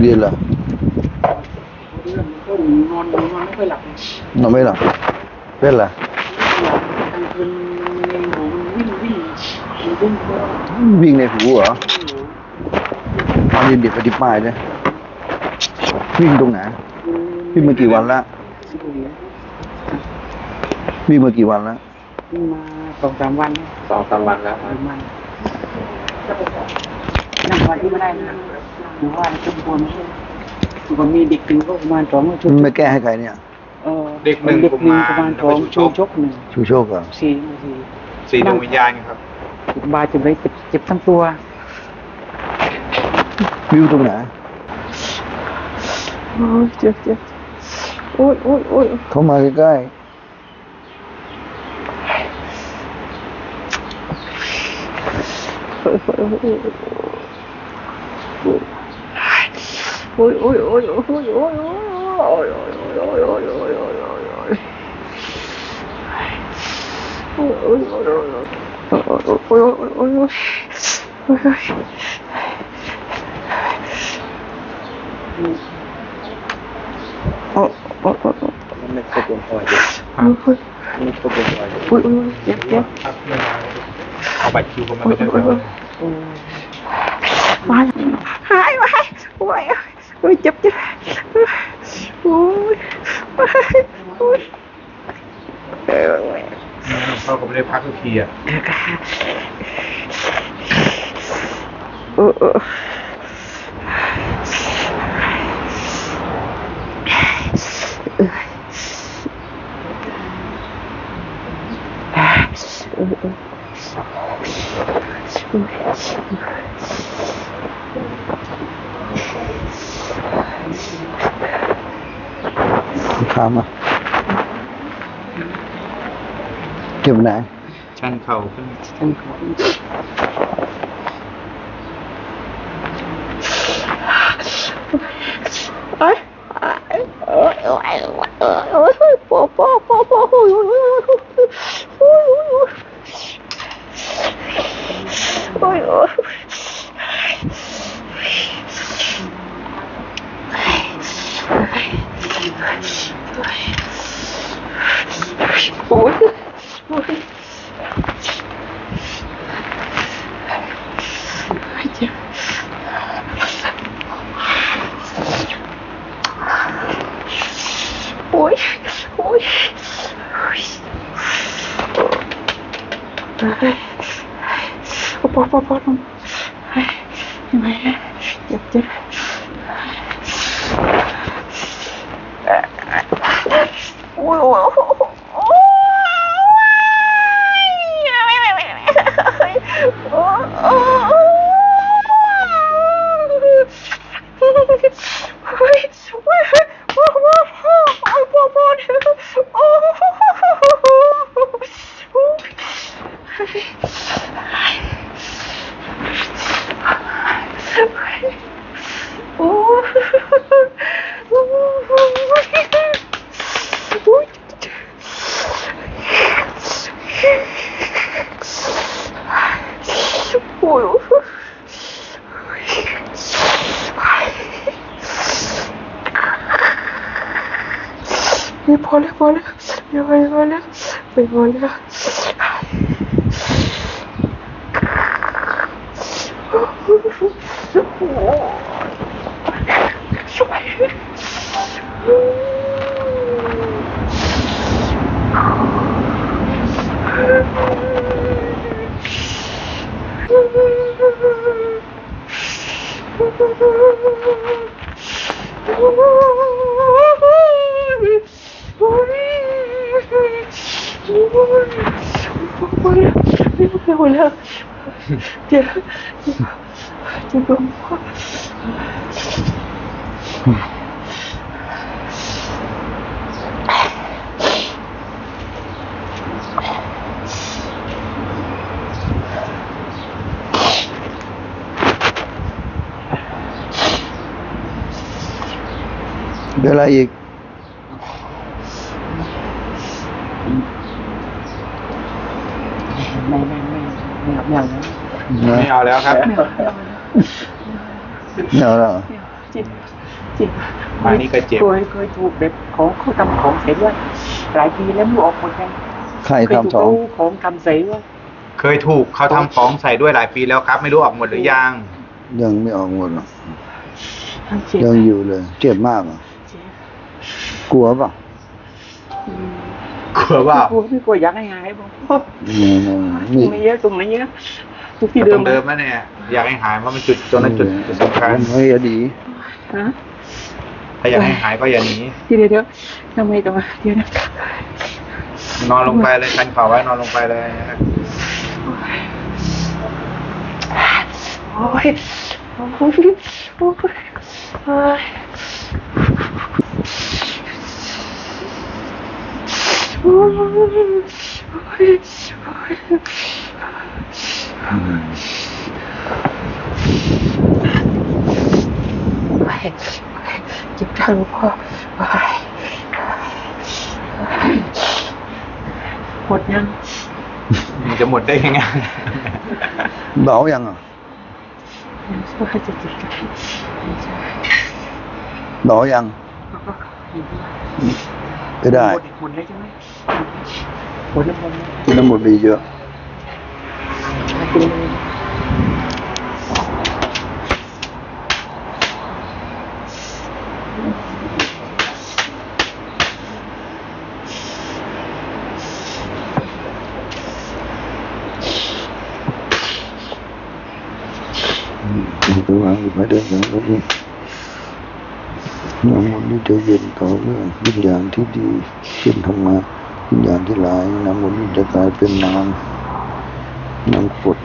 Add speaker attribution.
Speaker 1: เรียนเหรอ
Speaker 2: นอนนอนไม่ค่อยหลับเน
Speaker 1: อนไม่หลับเป็นไร
Speaker 2: หูวิ่งวิ่งวิ่
Speaker 1: ในหูเหรอตอนเย็นเด็กปดิบัติเลยวิ่งตรงไหนวิ่งมากี่วันละวิ่งมากี่วันละ
Speaker 2: วมาสองสามวัน
Speaker 3: สองสามวันแล้ว
Speaker 2: นั่งวันที่ไม่ได้นะ หมู่บ้านชุมพลมันก็มีเด็กหนึ่งประมาณสองชุด
Speaker 1: ไม่แก้ให้ใครเนี่ย
Speaker 2: เด็
Speaker 3: กหนึ่ง
Speaker 2: ประมา
Speaker 3: ณ
Speaker 2: ประ
Speaker 3: มา
Speaker 2: ณสองชุดชกหนึ่ง
Speaker 1: ชูชกเรอ
Speaker 2: สี่สี่
Speaker 3: สี่ดวงวิญญาณครับ
Speaker 2: บาดเจ็บเลยเจ็บทั้งตัว
Speaker 1: วิวตรงไหน
Speaker 2: โอ้ยเจ็บเจ็บโอ้ยโอ้ยโอ้ย
Speaker 1: เข้ามาใกล้
Speaker 2: ๆ ôi ôi ôi ôi ôi ôi ôi ôi ôi Mình không buồn hỏi được Mình không buồn hỏi được Ui ui ui Chết chết Bạch chú không ăn được Hai hai Ui ôi โอ้ย
Speaker 3: เจ็
Speaker 2: บจั
Speaker 3: ง
Speaker 2: โอ้ยโอ้ย
Speaker 3: เอ
Speaker 2: อเขา
Speaker 3: ก็ไม่ได้พักทุกทีอะ
Speaker 2: โอ้โอ้嗯嗯。 ออ
Speaker 1: ถามมาเก็บไหน
Speaker 3: ช่างเข่าขึ้น
Speaker 2: ฉันขอเอ้ยเอ้ยเอ้ยเอ้ยเอ้ยเอ้ยปอปอปอปอโอ้ยโอ้ยโอ้ยโอ้ยโอ้ย Ой, ой. Давайте. Ой, ой. ой. Опа, опа, опа. Давай. Ёптер. Ой, ой, ой. 哎呦！我操！哎呀！你跑嘞跑嘞，你跑嘞跑嘞，不要嘞！哎，我操！我，小白。Đây là gì? ไม่เอาไม่เอาแล้ว
Speaker 1: นะ
Speaker 3: ไม่เอาแล้วครับ
Speaker 1: ไม่เอาแล้วเหรอ
Speaker 2: เจ็บเจ็บ
Speaker 3: มานี่ก็เจ็บ
Speaker 2: เคยเคยถูกแบบของเขาทำของเสร็จด้วยหลายปีแล้วไม่ออกหมดกัน
Speaker 1: ใคร
Speaker 2: เคยถูก
Speaker 1: ทำสอง
Speaker 2: เขาของทำเสร็จด้วย
Speaker 3: เคยถูกเขาทำของใส่ด้วยหลายปีแล้วครับ ไม่รู้ออกหมดหรือยัง
Speaker 1: ยังไม่ออกหมดหรอก
Speaker 2: เจ็บ
Speaker 1: ยังอยู่เลย เจ็บมากเหรอ
Speaker 2: เจ็บ
Speaker 1: กลัวเปล่ะ
Speaker 2: อืม
Speaker 3: กลัวว่า
Speaker 2: ไม่กลัวไม่กลัวอยากให้หายบอก
Speaker 1: นี่
Speaker 2: ไม่เยอะตรงไหนเยอะทุกที่
Speaker 3: ต
Speaker 2: เดิ
Speaker 3: ร
Speaker 2: ม
Speaker 3: งเดิมนะเนี่ย อยากให้หายเพราะมันจุดตรงนั้นจุดจุดสำคัญ
Speaker 1: เฮ้ยดี
Speaker 2: ฮะ
Speaker 3: ถ้าอยากให้หายก็อย่าหนี
Speaker 2: เดี๋ยวเดี๋ยวทำไมต้องมาเดี๋ยวนะ
Speaker 3: นอนลงไปเลยชันเข่าไว้นอนลงไปเลยนะครับ
Speaker 2: โอ้ยโอ้ยโอ้ย จ็บจังพ่อโอ้ยหมดยัง
Speaker 3: มันจะหมดได้ยังไง
Speaker 1: เบายังอ่ะ
Speaker 2: ว่าจะเจ็บจัง
Speaker 1: เบายัง ไม่ได้
Speaker 2: หุ่นเล็กใช่ไหมหุ่นน้ำมัน
Speaker 1: กินน้ำมันมีเยอะ嗯，你昨晚给白天讲的。 นไปแล้วนี่น้ำมันนี่จะเย็นต่อเนื่องวิญญาณที่ดีเช่นธรรมะวิญญาณที่ร้ายน้ำมันนี่จะกลายเป็นน้ำน้ำกรด